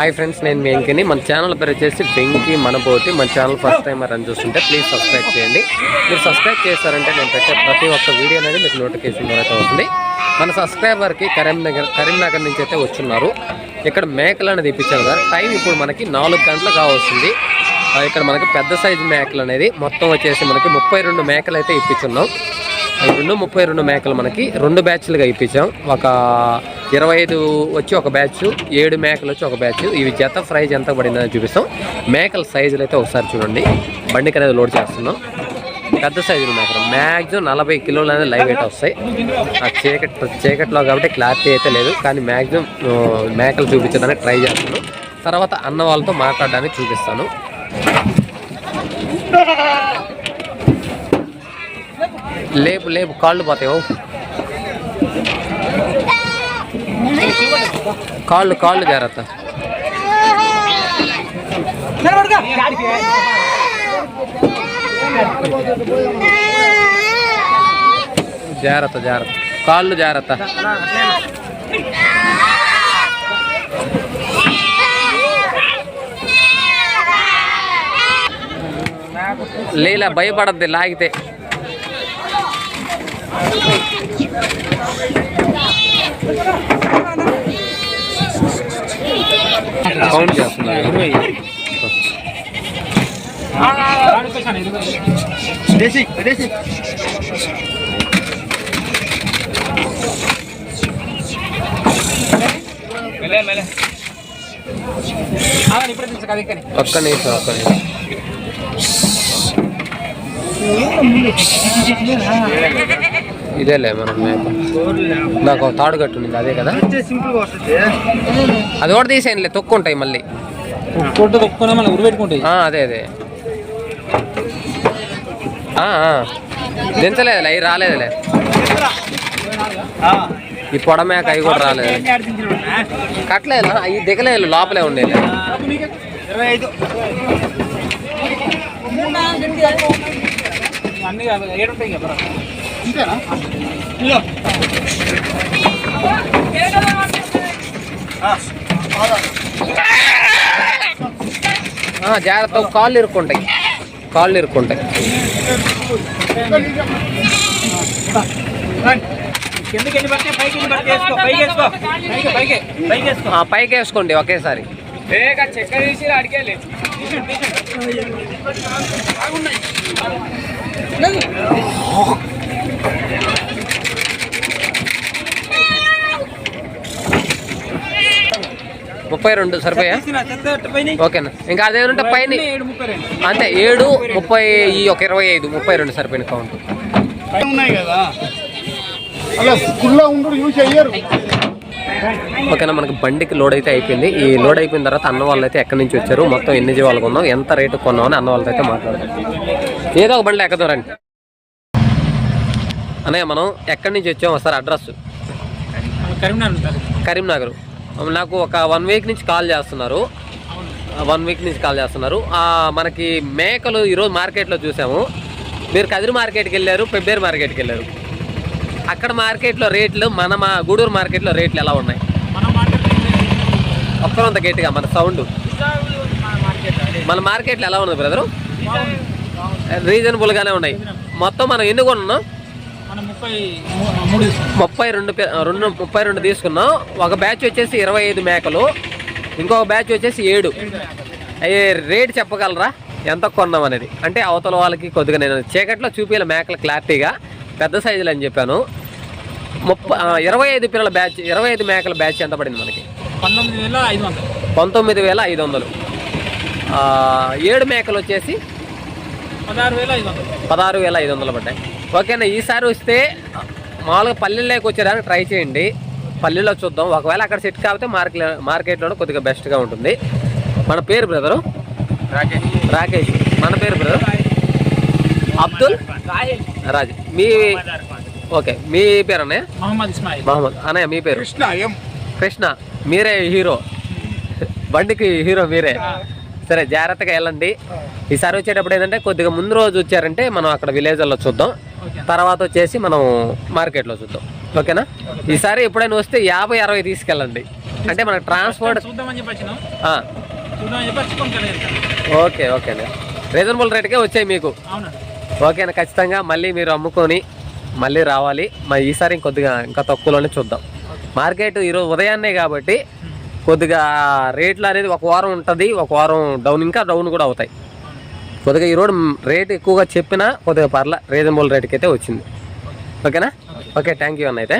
Hi friends నేను మీ వెంకిని. మన channel పేరు వచ్చేసి వెంకి మనబోటి. మన ఛానల్ ఫస్ట్ టైం రన్ చూస్తుంటే ప్లీజ్ సబ్స్క్రైబ్ చేయండి. మీరు సబ్స్క్రైబ్ చేశారంటే నేను పెట్టే ప్రతి ఒక్క వీడియో అనేది మీకు నోటిఫికేషన్ ద్వారా అవుతుంది వస్తుంది. మన సబ్స్క్రైబర్కి కరీంనగర్ కరీంనగర్ నుంచి అయితే వచ్చున్నారు ఇక్కడ మేకలు అనేది ఇప్పించారు కదా టైం ఇప్పుడు మనకి నాలుగు గంటలు కావస్తుంది. ఇక్కడ మనకి పెద్ద సైజు మేకలు అనేది మొత్తం వచ్చేసి మనకి ముప్పై రెండు మేకలు అయితే ఇప్పించున్నాం. రెండు ముప్పై రెండు మేకలు మనకి రెండు బ్యాచ్లుగా ఇప్పించాం. ఒక ఇరవై ఐదు వచ్చి ఒక బ్యాచ్ ఏడు మేకలు వచ్చి ఒక బ్యాచ్. ఇవి జత ప్రైజ్ ఎంత పడిందని చూపిస్తాం. మేకల సైజులు అయితే ఒకసారి చూడండి. బండికి అనేది లోడ్ చేస్తున్నాం. పెద్ద సైజులు మేకలు. మ్యాక్సిమం నలభై కిలోలు అనేది లైవ్ వెయిట్ వస్తాయి. ఆ చీకటి చీకట్లో కాబట్టి క్లారిటీ అయితే లేదు. కానీ మ్యాక్సిమం మేకలు చూపించడానికి ట్రై చేస్తున్నాను తర్వాత అన్న వాళ్ళతో మాట్లాడడానికి చూపిస్తాను. లేపు లేపు కాళ్ళు పోతాయి. కాళ్ళు కాళ్ళు జాగ్రత్త. జాగ్రత్త జాగ్రత్త. కాళ్ళు జాగ్రత్త. లీల భయపడద్ది లాగితే. కౌంట్ చేస్తున్నారు దేశీ దేశీ. ఒక్క నిమిషం ఒక్క నిమిషం ఇదేలే మనం మేక. నాకు తాడు కట్టు ఉంది అదే కదా? అది కూడా తీసేయండిలే తొక్కుంటాయి మళ్ళీ. అదే అదే. దించలేదులే అవి రాలేదులే. ఈ పొడ మేక అవి కూడా రాలేదు కట్టలేదు అవి దిగలేదు లోపలే ఉండేది అన్ని ఏడు ఉంటాయి కదా ఇంతేనా జాగ్రత్త కాళ్ళు ఇరుక్కుంటాయి. కాళ్ళు ఇరుక్కుంటాయి. పైకి ఎన్ని పడితే వేసుకో పైకి వేసుకో పైకి పైకి పైకి వేసుకో ఆ, పైకి వేసుకోండి ఒకేసారి చక్కెర తీసి అడిగేలే ముప్పై రెండు సరిపోయా? ఓకేనా ఇంకా అదేమంటే పైన అంతే ఏడు ముప్పై ఈ ఒక ఇరవై ఐదు ముప్పై రెండు సరిపోయిన కౌంట్. ఉన్నాయి కదా. అలా స్కూల్లో ఉండరు యూజ్ అయ్యారు ఓకేనా మనకి బండికి లోడ్ అయితే అయిపోయింది. ఈ లోడ్ అయిపోయిన తర్వాత అన్న వాళ్ళు అయితే ఎక్కడి నుంచి వచ్చారు? మొత్తం ఎన్ని జీవాలు కొన్నాం ఎంత రేటు కొన్నాం అని అన్న వాళ్ళతో అయితే మాట్లాడదాం. ఏదో ఒక బండిలో ఎక్కదాం రండి. అన్నయ్య మనం ఎక్కడి నుంచి వచ్చాం ఒకసారి అడ్రస్ కరీంనగర్ కరీంనగర్. నాకు ఒక వన్ వీక్ నుంచి కాల్ చేస్తున్నారు. వన్ వీక్ నుంచి కాల్ చేస్తున్నారు. మనకి మేకలు ఈరోజు మార్కెట్లో చూసాము. మీరు కదిరి మార్కెట్కి వెళ్ళారు పెబ్బేరు మార్కెట్కి వెళ్ళారు. అక్కడ మార్కెట్లో రేట్లు మన మా గూడూరు మార్కెట్లో రేట్లు ఎలా ఉన్నాయి? ఒక్కరంత గట్టిగా మన సౌండ్. మన మార్కెట్లో ఎలా ఉంది బ్రదరు? రీజనబుల్గానే ఉన్నాయి. మొత్తం మనం ఎన్ని కొన్నాం ముప్పై రెండు రెండు ముప్పై రెండు తీసుకున్నాం. ఒక బ్యాచ్ వచ్చేసి ఇరవై ఐదు మేకలు. ఇంకొక బ్యాచ్ వచ్చేసి ఏడు. అయ్యే రేట్ చెప్పగలరా? ఎంత కొన్నాం అనేది? అంటే అవతల వాళ్ళకి కొద్దిగా నేను చీకట్లో చూపించాలి మేకలు క్లారిటీగా. పెద్ద సైజులు అని చెప్పాను. ముప్పై ఇరవై ఐదు పిల్లల బ్యాచ్ ఇరవై ఐదు మేకల బ్యాచ్ ఎంత పడింది మనకి? పంతొమ్మిది వేల ఐదు వందలు. పంతొమ్మిది వేల ఐదు వందలు. ఏడు మేకలు వచ్చేసి పదహారు వేల ఐదు వందలు. పడ్డాయి. ఓకేనా ఈసారి వస్తే మామూలుగా పల్లెల్లోకి వచ్చేదానికి ట్రై చేయండి. పల్లెల్లో చూద్దాం. ఒకవేళ అక్కడ సెట్ కాకపోతే మార్కెట్ మార్కెట్లో కొద్దిగా బెస్ట్గా ఉంటుంది. మన పేరు బ్రదరు? రాకేష్. రాకేష్ మన పేరు బ్రదర్? అబ్దుల్? రాజ్. మీ ఓకే మీ పేరు అన్నయ్య మహమ్మద్ ఇస్మాయిల్. మహమ్మద్. అన్నయ్య మీ పేరు? కృష్ణ కృష్ణ మీరే హీరో. బండికి హీరో మీరే. సరే జాగ్రత్తగా వెళ్ళండి. ఈసారి వచ్చేటప్పుడు ఏంటంటే కొద్దిగా ముందు రోజు వచ్చారంటే మనం అక్కడ విలేజ్లో చూద్దాం. తర్వాత వచ్చేసి మనం మార్కెట్లో చూద్దాం. ఓకేనా? ఈసారి ఎప్పుడైనా వస్తే యాభై అరవై తీసుకెళ్ళండి. అంటే మనకు ట్రాన్స్పోర్ట్ ఓకే ఓకే అండి. రీజనబుల్ రేట్కే వచ్చాయి మీకు. ఓకేనా? ఖచ్చితంగా మళ్ళీ మీరు అమ్ముకొని మళ్ళీ రావాలి. మరి ఈసారి ఇంకొద్దిగా ఇంకా తక్కువలోనే చూద్దాం. మార్కెట్ ఈరోజు ఉదయాన్నే కాబట్టి కొద్దిగా రేట్లు అనేది ఒక వారం ఉంటుంది ఒక వారం డౌన్ ఇంకా డౌన్ కూడా అవుతాయి. కొద్దిగా ఈరోజు రేట్ ఎక్కువగా చెప్పినా కొద్దిగా పర్ల రీజనబుల్ రేట్కి అయితే వచ్చింది. ఓకేనా? ఓకే థ్యాంక్ యూ అన్న అయితే.